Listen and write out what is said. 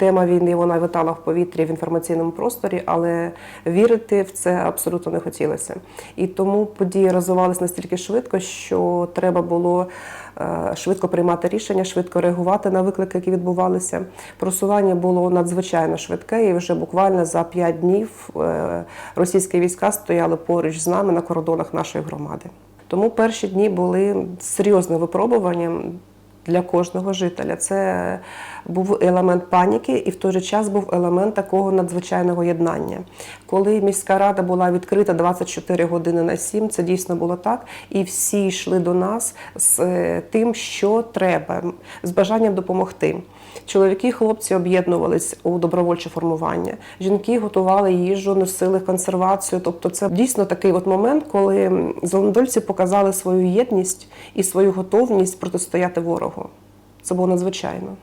тема війни вона витала в повітрі в інформаційному просторі, але вірити в це абсолютно не хотілося. І тому події розвивалися настільки швидко, що треба було е, швидко приймати рішення, швидко реагувати на виклики, які відбувалися. Просування було надзвичайно швидке, і вже буквально за п'ять днів е, російські війська стояли поруч з нами на кордонах нашої громади. Тому перші дні були серйозним випробуванням для кожного жителя. Це був елемент паніки, і в той же час був елемент такого надзвичайного єднання. Коли міська рада була відкрита 24 години на 7, це дійсно було так. І всі йшли до нас з е, тим, що треба, з бажанням допомогти. Чоловіки хлопці об'єднувались у добровольче формування. Жінки готували їжу, носили консервацію. Тобто, це дійсно такий от момент, коли зеленодольці показали свою єдність і свою готовність протистояти ворогу. Це було надзвичайно.